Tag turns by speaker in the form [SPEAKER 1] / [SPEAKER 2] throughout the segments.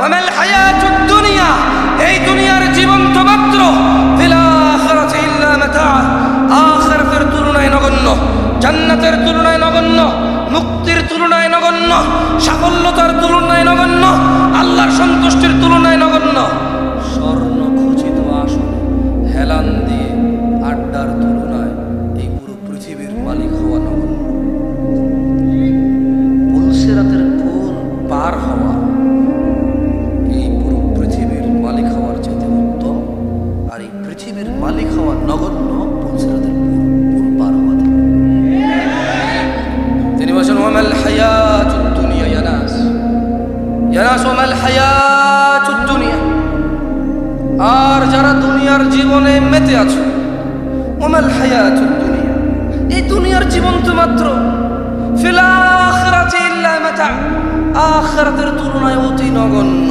[SPEAKER 1] ওয়ামাল হায়াতুদ দুনিয়া এই দুনিয়ার জীবন তো মাত্র। ফিল আখিরাতি ইল্লা মাতা আখিরাতের তুলনায় নগণ্য, জান্নাতের তুলনায় নগণ্য, মুক্তির তুলনায় নগণ্য, সাফল্যতার তুলনায় নগণ্য, আল্লাহর সন্তুষ্টির তুলনায় নগণ্য। স্বর্ণ খচিত আসন আড্ডার বলছেন ওমাল হায়াতুদ দুনিয়া ইয়ানাস ইয়ানাস ওমাল হায়াতুদ দুনিয়া আর যারা দুনিয়ার জীবনে মেতে আছো ওমাল হায়াতুদ দুনিয়া এই দুনিয়ার জীবন তো মাত্র। ফিল আখিরাতি ইল্লা মাতা। আখিরাতের তুলনায় অতি নগণ্য।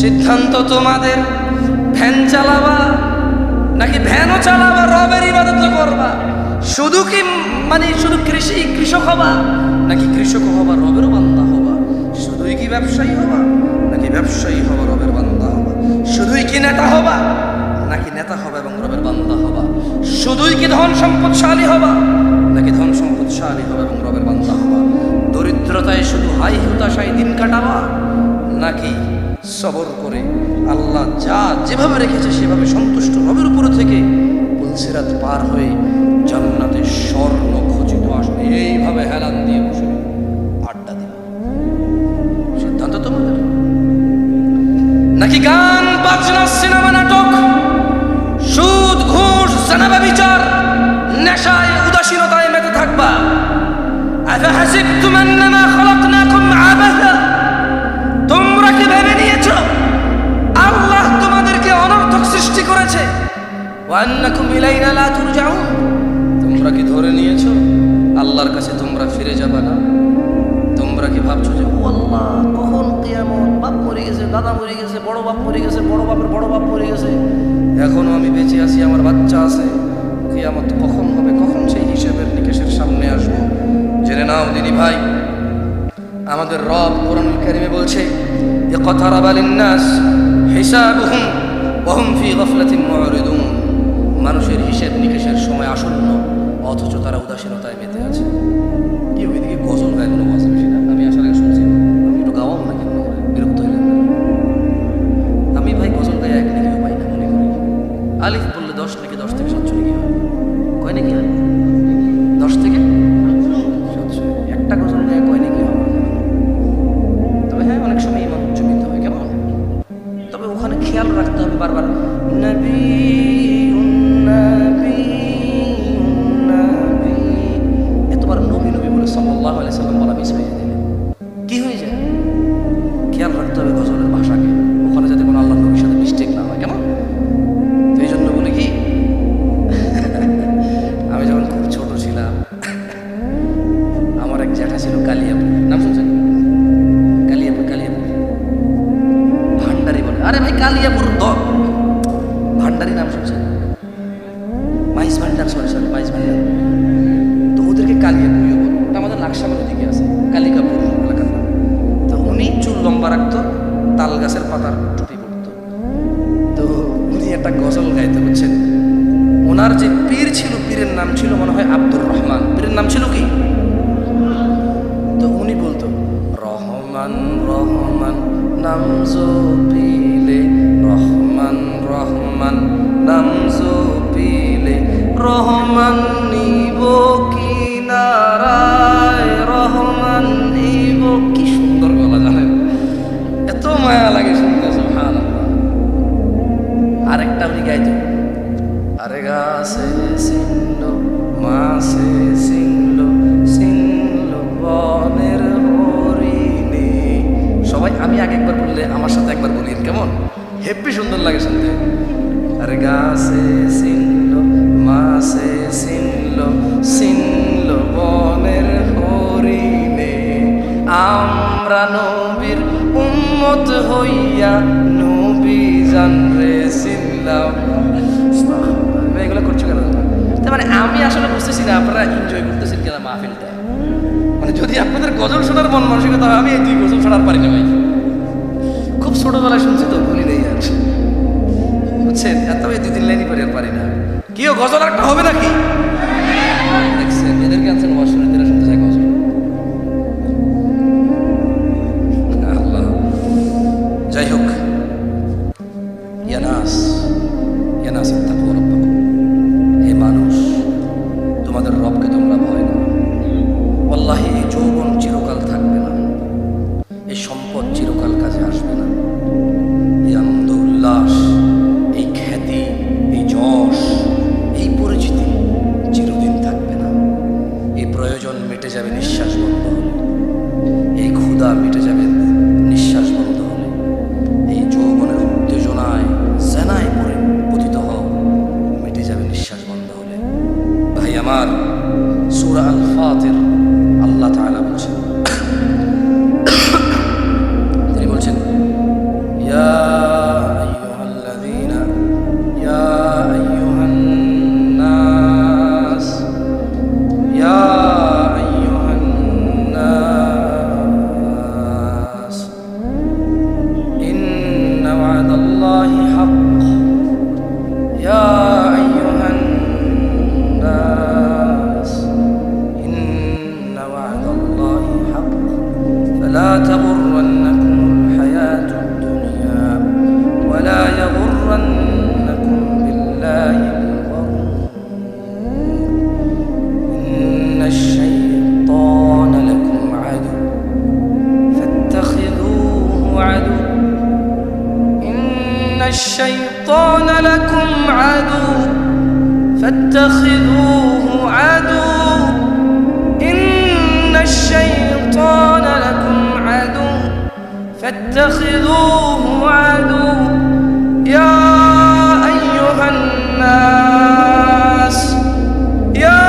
[SPEAKER 1] সিদ্ধান্ত তোমাদের ভ্যান চালাবা নাকি ভ্যানও চালাবা, রবের ইবাদত করবা? শুধু কি মানে শুধু কৃষি, কৃষক হবা, নাকি কৃষক হবা রবেরও বান্দা হবা? শুধুই কি ব্যবসায়ী হবা, নাকি ব্যবসায়ী হবা, রবের বান্দা হবা? শুধুই কি নেতা হবা, নাকি নেতা হবা এবং রবের বান্দা হবা? শুধুই কি ধন সম্পদশালী হবা, নাকি ধন সম্পদশালী হবা এবং রবের বান্দা হবা? দরিদ্রতায় শুধু হাই হতাশায় দিন কাটাবা, নাকি সবর করে আল্লাহ যা যেভাবে রেখেছে সেভাবে সন্তুষ্ট রবের উপর থেকে পুলসিরাত পার হয়ে জান্নাতে স্বর্ণ খচিত আসবে এইভাবে হেলান দিয়ে বসে আড্ডা দিবে সিদ্ধান্ত তোমাদের নাকি গান বাজনা সিনেমা নাটক সুদ ঘুষ জানাবা বিচার নেশায় উদাসীনতায় মেতে থাকবা أفحسبتم أنما خلقناكم عبثا তোমরা কি ভেবে নিয়েছো আল্লাহ তোমাদেরকে অনর্থক সৃষ্টি করেছে ওয়ান্নাকুম ইলাইনা লা তুরজাউন তোমরা কি ধরে নিয়েছ? আল্লাহর কাছে তোমরা ফিরে যাবে না? তোমরা কি ভাবছ যে আল্লাহ, কখন কিয়ামত? বাপ মরে গেছে, দাদা মরে গেছে, বড় বাপ মরে গেছে, বড় বাপের বড় বাপ মরে গেছে। এখনও আমি বেঁচে আছি, আমার বাচ্চা আছে। কিয়ামত কখন হবে? কখন সেই হিসেবের নিকেশের সামনে আসব? জেনে নাও, দিদি ভাই। আমাদের রব কোরআনুল কারিমে বলছে, এ ইকতারাবা লিন্নাস হিসাবুহুম ওয়া হুম ফি গাফলাতিন মুরিদুন মানুষের হিসেব নিকেশের সময় আসন্ন। অথচ তারা উদাসীনতায় মেতে ছিল কালিয়াপুর নাম শুনছেন? কালিয়াপুর কালিয়াপুর ভান্ডারি বলে। আরে ভাই কালিয়াপুর দ রহমান সিল্লাম এগুলো করছ কেন? তার মানে আমি আসলে বুঝতেছি না, আপনারা এনজয় করতেছেন কেন মাহফিলটা। মানে যদি আপনাদের গজল শোনার মন মানসিকতা আমি এই দুই গজল শোনার পারি না ভাই। খুব ছোটবেলায় শুনছি তো, ভুলি নেই আর। বুঝছেন? এত এই দুই তিন লাইনই করে আর পারি না। কিও, গজল একটা হবে নাকি? দেখছেন, এদেরকে আনছেন ওয়াশরুমে সম্পদ চিরকাল কাজে আসবে না। এই আনন্দ, উল্লাস, এই খ্যাতি, এই যশ, এই পরিচিতি চিরদিন থাকবে না। এই প্রয়োজন মেটে যাবে নিঃশ্বাস। فاتخذوه عدو إن الشيطان لكم عدو فاتخذوه عدو يا أيها الناس يا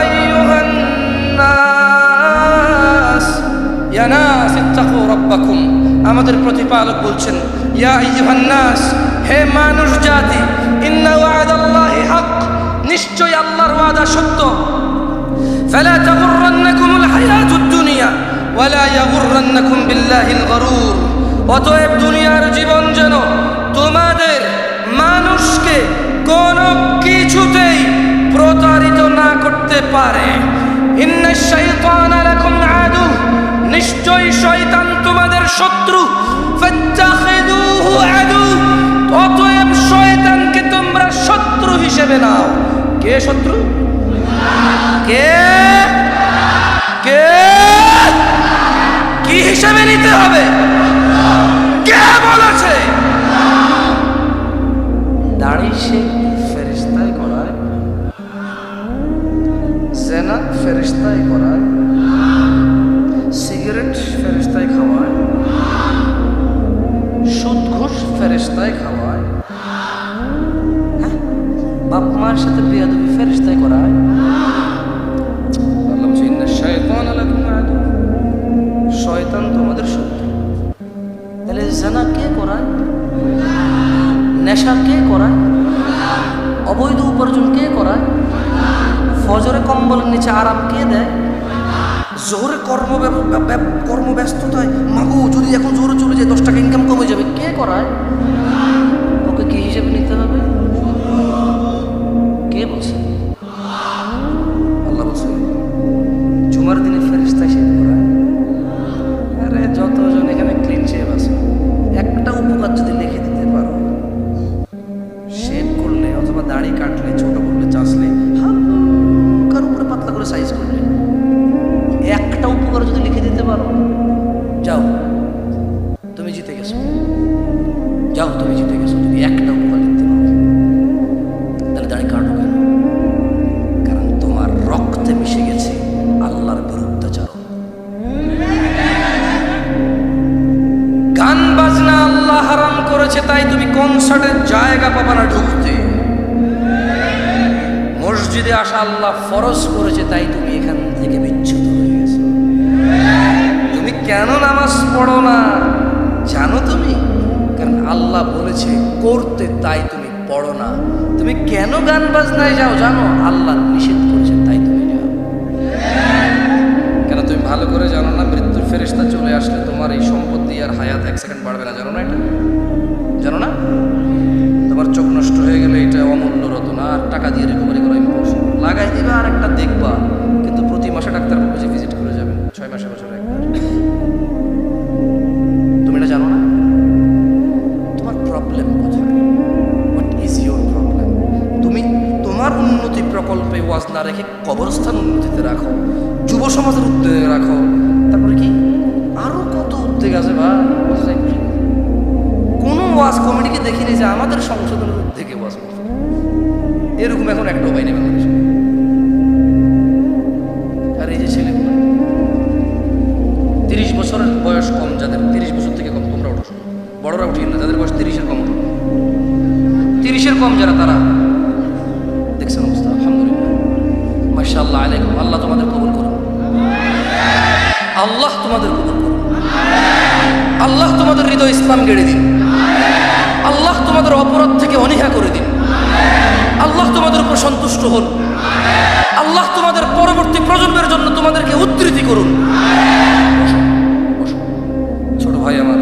[SPEAKER 1] أيها الناس يا ناس اتقوا ربكم আমাদের প্রতিপালক বলছেন ইয়া আইয়ুহান নাস হে মানুষ জাতি ইন্না ওয়াদাল্লাহি হক নিশ্চয় আল্লাহর ওয়াদা সত্য فلا تغرنكم الحياة الدنيا ولا يغرنكم بالله الغرور অতএব দুনিয়ার জীবন যেন তোমাদের মানুষকে কোনো কিছুতেই প্রতারিত না করতে পারে ইন্না শাইতান লাকুম আদু নিশ্চয় শয়তান তোমাদের শত্রু ফাত্তাখিদুহু আদু অতএব শয়তানকে তোমরা শত্রু হিসেবে নাও কে শত্রু? কে? কে? কি হিসেবে নিতে হবে? কে বলেছে দাড়ি সে ফেরিস্তায় করায়। জেনা ফেরিস্তায় করায়। সিগারেট ফেরিস্তায় খাওয়ায়। বাপ মার সাথে বিয়াদবি ফেরিস্তায় বলছে, "ইন্না শায়তানা তোমাদের শত্রু। তাহলে জানা কে করায় নেশা কে করায় অবৈধ উপার্জন কে করায় ফজরে কম্বলের নিচে আরাম কে দেয়? জোরে কর্ম কর্মব্যস্ততায় মাগো যদি এখন জোরে চলে যায় দশ টাকা ইনকাম কমে যাবে কে করায় কে বলছে আল্লাহ বলছে জুমার দিনে ফেরিস্তা এসে মসজিদে আসা আল্লাহ ফরজ করেছে, তাই তুমি এখান থেকে বিচ্ছুত হয়ে গেছো। তুমি কেন নামাজ পড়ো না? জানো তুমি? কারণ আল্লাহ বলেছে, করতে তাই তুমি পড়ো না। তুমি কেন গান বাজনায় যাও? জানো? আল্লাহ নিষেধ করেছে, তাই তুমি যাও। কেন তুমি ভালো করে জানো না? মৃত্যুর ফেরেশতা চলে আসলে তোমার এই সম্পত্তি আর হায়াত এক সেকেন্ড বাড়বে না, জানো না এটা? জানো না? তোমার চোখ নষ্ট হয়ে গেলে এটা অমূল্য রতন, আর টাকা দিয়ে রিকভারি করা লাগাই দিবে আর একটা দেখবা, কিন্তু প্রতি মাসে ডাক্তার যে ভিজিট করে যাবে। ছয় মাসে বছরে একবার। তুমি এটা জানো না? তোমার প্রবলেম কোথায়? হোয়াট ইজ ইউর প্রবলেম তুমি তোমার উন্নতি প্রকল্পে ওয়াজ না রেখে কবরস্থান উন্নতিতে রাখো, যুব সমাজের উদ্যোগে রাখো। তারপরে কি? আরও কত উদ্যোগ আছে বা কোনো ওয়াজ কমিটিকে দেখিনি যে আমাদের সংশোধনের উদ্যোগে ওয়াজ আল্লাহ তোমাদের হৃদয় ইসলাম গেড়ে দিন। আল্লাহ তোমাদের অপরাধ থেকে অনীহা করে দিন। আল্লাহ তোমাদের উপর সন্তুষ্ট হন। আল্লাহ তোমাদের পরবর্তী প্রজন্মের জন্য তোমাদেরকে উদ্ধৃতি করুন। ছোট ভাই আমার,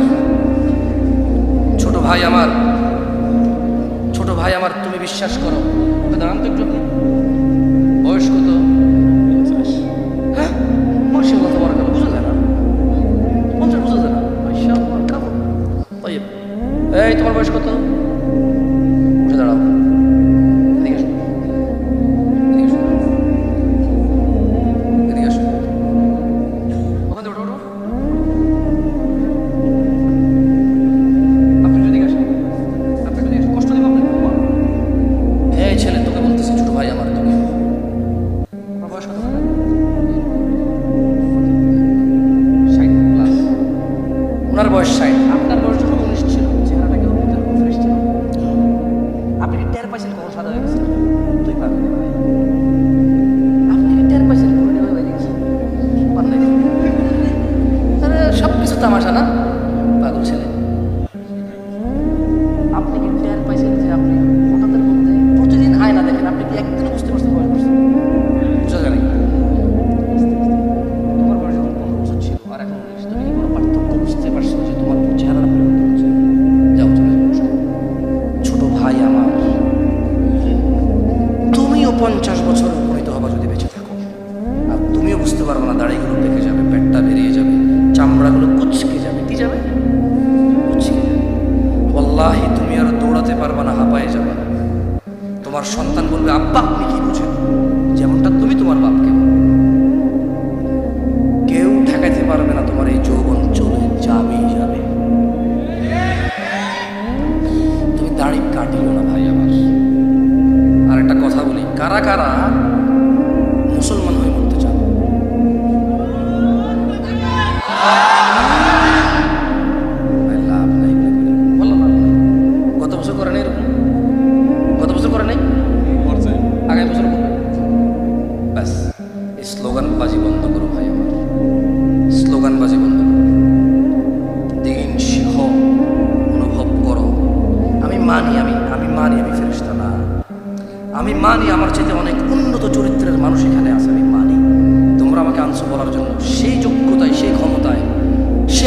[SPEAKER 1] ছোট ভাই আমার, ছোট ভাই আমার, তুমি বিশ্বাস করো। দাঁড়ান তো একটু আপনি। বয়স কত? এই তোমার বলি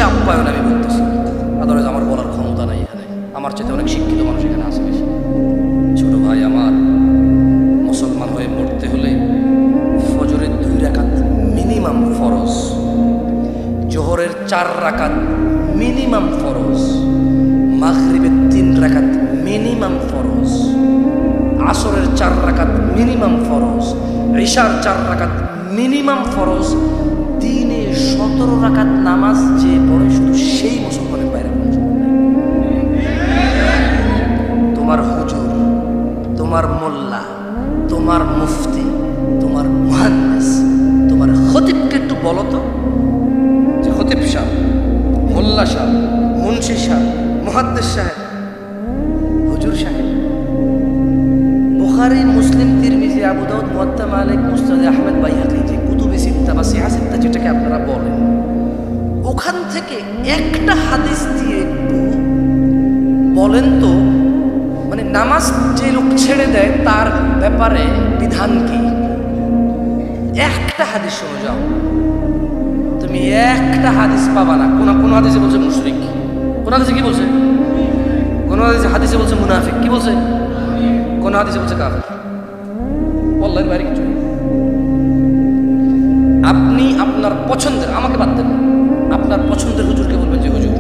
[SPEAKER 1] আপ্যায়ন আমি বলতেছি আদারওয়াইজ আমার বলার ক্ষমতা নাই এখানে। আমার চাইতে অনেক শিক্ষিত মানুষ এখানে আছে বেশি। ছোট ভাই আমার, মুসলমান হয়ে মরতে হলে ফজরের দুই রাকাত মিনিমাম ফরজ। জোহরের চার রাকাত মিনিমাম ফরজ। মাগরিবের তিন রাকাত মিনিমাম ফরজ। আসরের চার রাকাত মিনিমাম ফরজ। ঈশার চার রাকাত মিনিমাম ফরজ। সতেরো রাকাত নামাজ যে পড়ে, শুধু সেই মুসলমানের বাইরে। তোমার হুজুর, তোমার মোল্লা, তোমার মুফতি, তোমার মুহাদ্দিস তোমার খতিবকে একটু বলো তো। যে খতিব সাহ, মোল্লা সাহ, মুন্সি সাহ, মুহাদ্দিস সাহেব, হুজুর সাহেব। বুখারী, মুসলিম, তিরমিজি, আবু দাউদ, মুয়াত্তা মালিক, মুস্তাদ আহমেদ, বাইহাকি। কুতুবে সিত্তা বা সিহা সিত্তা যেটাকে আপনারা বলেন। ওখান থেকে একটা হাদিস দিয়ে একটু বলেন তো মানে নামাজ যে লোক ছেড়ে দেয়, তার ব্যাপারে বিধান কি? একটা হাদিস শুনে যাও। তুমি একটা হাদিস পাবা না। কোন কোন হাদিসে বলছে মুশরিক? কোন হাদিসে কি বলছে? কোন হাদিসে হাদিসে বলছে মুনাফিক। কি বলছে? কোন হাদিসে বলছে কাফের? বললেন বাইরে কিছু। আপনি আপনার পছন্দের, আমাকে বাদ দেন। আপনার পছন্দের হুজুরকে বলবেন যে, হুজুর,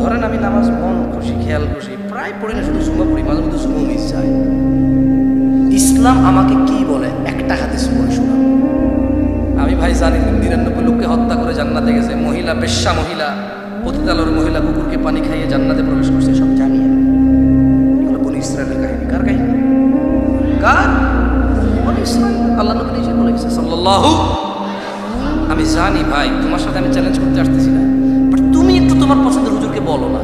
[SPEAKER 1] ধরেন আমি নামাজ মন খুশি, খেয়াল খুশি, প্রায় পড়ি না, শুধু সুমা পড়ি, মাঝে মধ্যে সুমো মিস যায়। ইসলাম আমাকে কি বলে? একটা হাদিস পড়ে শোনা আমি ভাই জানি নিরানব্বই লোককে হত্যা করে জান্নাতে গেছে। মহিলা, বেশ্যা মহিলা পতিতালোর মহিলা কুকুরকে পানি খাইয়ে জান্নাতে প্রবেশ করছে, সব জানি। এগুলো বনি ইসরায়েলের কাহিনী। কার কাহিনী? কার? আল্লাহ নবী নিজে বলে গেছে, সাল্লাল্লাহু আমি জানি ভাই, তোমার সাথে আমি চ্যালেঞ্জ করতে আসতেছি না। বাট তুমি একটু তোমার পছন্দের হুজুরকে বলো না।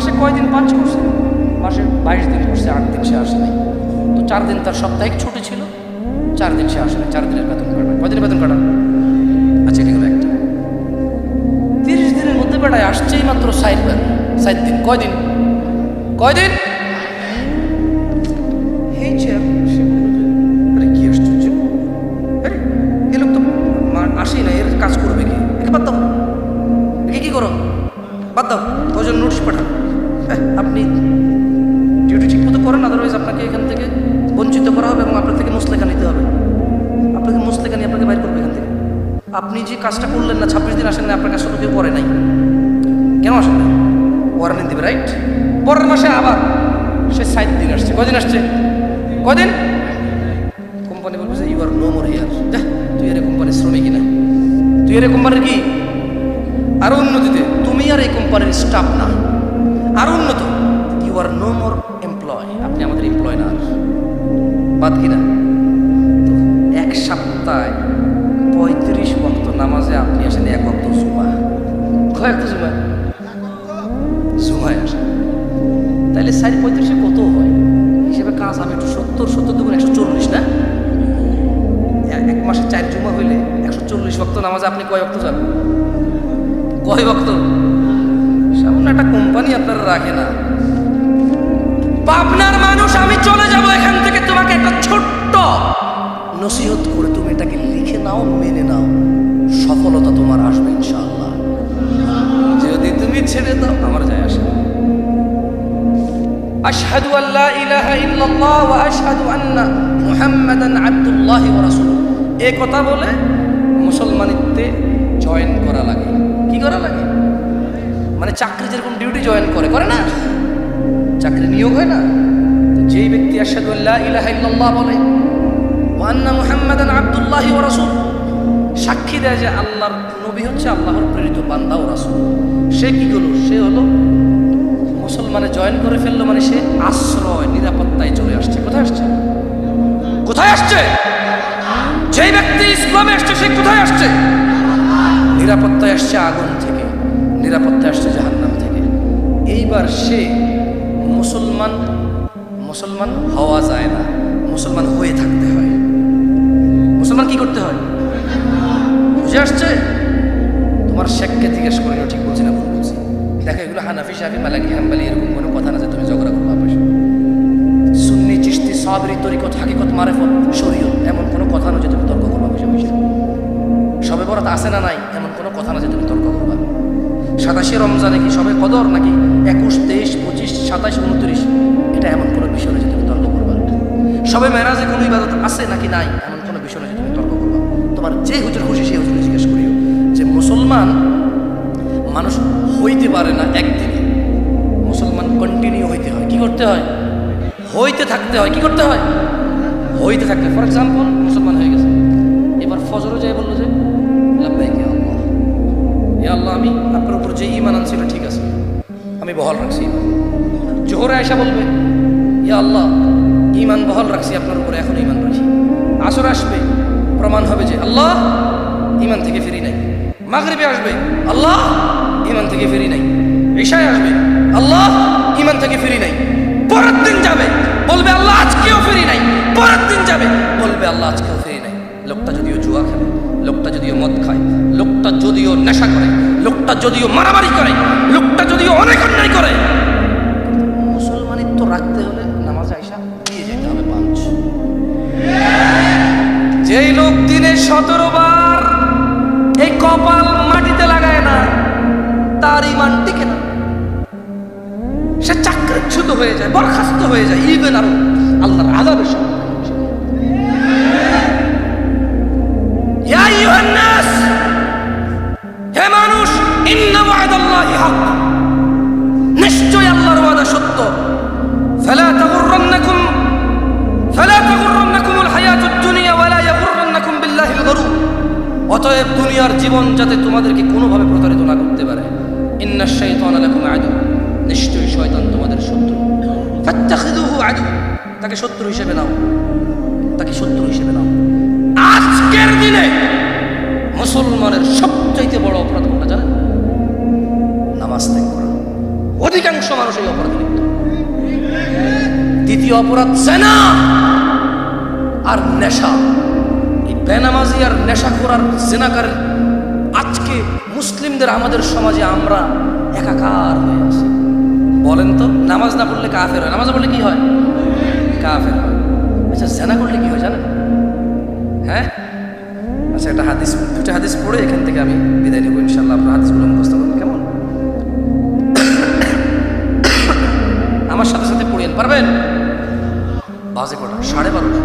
[SPEAKER 1] মাসে কয়দিন পাঁচ করছে? মাসে বাইশ দিন করছে, আট দিন সে আসে নাই। তো চার দিন তার সাপ্তাহিক ছুটি ছিল, চার দিন সে আসে নাই, চার দিনের বেতন কাটায় কয়দিনের বেতন কাটান আচ্ছা এটি হলো একটা। তিরিশ দিনের মধ্যে বেড়ায় আসছেই মাত্র সাইড বার ষাট দিন, কয়দিন? কয়দিন? আপনি যে কাজটা করলেন না, ছাব্বিশ দিন আসেন না আপনার কাজটা কেউ করে নাই। কেন আসেন না ওয়ারেন্টি দেবে রাইট পরের মাসে আবার সে ষাট দিন আসছে। কদিন আসছে? কদিন কোম্পানি বলবে যে you are no more here দেখ তুই এর কোম্পানির শ্রমিক না। তুই এর কোম্পানির কি? আরও উন্নতিতে তুমি আর এই কোম্পানির স্টাফ না। আরও উন্নত you are no more employ আপনি আমাদের এমপ্লয় না। বাদ কিনা নামাজে আপনি আসেন এক বক্ত জুমা কয়েক জুমা জুমায় আসেন। তাহলে সাইড পঁয়ত্রিশে কত হয়? হিসেবে কাজ আমি একটু সত্তর সত্তর দুগুণ একশো চল্লিশ না? এক মাসে চার জুমা হইলে একশো চল্লিশ বক্ত নামাজে আপনি কয় বক্ত যাবেন? কয় বক্ত সামনে একটা কোম্পানি আপনারা রাখে না। পাবনার মানুষ আমি চলে যাব এখান থেকে। তোমাকে একটা ছোট্ট নসিহত করে তুমি এটাকে লিখে নাও মেনে নাও। সফলতা তোমার আসবে ইনশাআল্লাহ। যদি তুমি ছেড়ে দাও, আমার যায় আসে না। আশহাদু আল্লা ইলাহা ইল্লাল্লাহ ওয়া আশহাদু আন্না মুহাম্মাদান আবদুল্লাহি ওয়া রাসূলুহু। এই কথা বলে মুসলমানিত্বে জয়েন করা লাগে। কি করা লাগে? মানে চাকরি যেরকম ডিউটি জয়েন করে করে না? চাকরি নিয়োগ হয় না? যেই ব্যক্তি আশহাদু আল্লা ইলাহা ইল্লাল্লাহ বলে, ওয়া আন্না মুহাম্মাদান আবদুল্লাহি ওয়া রাসূলুহু সাক্ষী দেয় যে আল্লাহর নবী হচ্ছে আল্লাহর প্রেরিত বান্দা ও রাসূল। সে কি হলো সে হলো মুসলমানে জয়েন করে ফেলল মানে সে আশ্রয়, নিরাপত্তায় চলে আসছে। কোথায় আসছে? কোথায় আসছে? যেই ব্যক্তি ইসলামে আসছে, সে কোথায় আসছে? নিরাপত্তায় আসছে আগুন থেকে, নিরাপত্তায় আসছে জাহান্নাম থেকে। এইবার সে মুসলমান মুসলমান হওয়া যায় না। মুসলমান হয়ে থাকতে হয়। মুসলমান কি করতে হয়? বুঝে আসছে, তোমার শেখকে জিজ্ঞেস করে ঠিক বলছি না ভুল বলছি? দেখো, এগুলো হানাফি সাহেব মালাকি, হাম্বালি, এরকম কোনো কথা না যে তুমি ঝগড়া করব আপস সুন্নি চিস্তি সাবরি, তরিকত, হাকিকত, মারেফত, শরীয়ত, এমন কোনো কথা না যে তুমি তর্ক করবা বসে সবে বরাত আছে না নাই, এমন কোনো কথা না যে তুমি তর্ক করবা। সাতাশে রমজানে কি সবে কদর, নাকি একুশ, তেইশ, পঁচিশ সাতাশ উনত্রিশ? এটা এমন কোনো বিষয় না যে তুমি তর্ক করবা। সবে মেরাজে কোনো ইবাদত আছে নাকি নাই, এমন কোনো বিষয় না যে তুমি তর্ক করবা। তোমার যে হুজুর খুশি, সেই হুজুরে মুসলমান মানুষ হইতে পারে না একদিনে। মুসলমান কন্টিনিউ হইতে হয়। কি করতে হয়? হইতে থাকতে হয়। কি করতে হয়? হইতে থাকতে ফর এক্সাম্পল মুসলমান হয়ে গেছে। এবার ফজরও যাই বলল যে ইয়া আল্লাহ আমি আপনার উপর যে ইমান আনছিল ঠিক আছে। আমি বহাল রাখছি জোহরে আয়সা বলবে ইয়া আল্লাহ ইমান বহাল রাখছি, আপনার উপরে এখন ইমান রাখি। আসর আসবে, প্রমাণ হবে যে আল্লাহ ইমান থেকে ফিরি নাই। মাগরিবে আসবে, আল্লাহ ইমান থেকে ফিরি নাই। ঈশায় আসবে, আল্লাহ ইমান থেকে ফিরি নাই। পরের দিন যাবে, বলবে আল্লাহ আজকেও ফিরি নাই। পরের দিন যাবে, বলবে আল্লাহ আজকেও ফিরি নাই। লোকটা যদিও জুয়া খেলে, লোকটা যদিও মদ খায়, লোকটা যদিও নেশা করে, লোকটা যদিও মারামারি করে, লোকটা যদিও অনেক অন্যায় করে। মুসলমানিত্ব রাখতে হলে নামাজে আইসা দিয়ে যেতে হবে পাঁচ। যেই লোক দিনে সতেরো বার এই কপাল মাটিতে লাগায় না তার ইমান টিকে না। সে চাকরিচ্যুত হয়ে যায় বরখাস্ত হয়ে যায় ইভেন আরও আল্লাহর নাস, হে নিশ্চয় আল্লাহর ওয়াদা সত্য। ফালা তাগুররান্নাকুম ফালা অতএব দুনিয়ার জীবন যাতে তোমাদেরকে কোনোভাবে প্রতারিত না করতে পারে। ইন্না শাইতানা লাকুম আদু। নিশ্চয়ই শয়তান তোমাদের শত্রু। ফাত্তাখিযুহু আদু। তাকে শত্রু হিসেবে নাও। তাকে শত্রু হিসেবে নাও। আজকের দিনে মুসলমানের সবচাইতে বড় অপরাধ কোনটা জানেন? নামাজ ত্যাগ করা। অধিকাংশ মানুষ এই অপরাধে লিপ্ত। দ্বিতীয় অপরাধ জেনা আর নেশা। বেনামাজি আর নেশা করার জেনাকার আজকে মুসলিমদের আমাদের সমাজে আমরা একাকার হয়ে আছি। বলেন তো, নামাজ না পড়লে কাফের হয়। নামাজ পড়লে কি হয়? কাফের হয়। আচ্ছা জেনা করলে কি হয় জানেন? হ্যাঁ? আচ্ছা একটা হাদিস দুটা হাদিস পড়ে এখান থেকে আমি বিদায় নেব ইনশাল্লাহ আপনার হাদিসগুলো মুখস্থ করবেন কেমন? আমার সাথে সাথে পড়িয়েন, পারবেন? বাজে কটা সাড়ে বারোটা।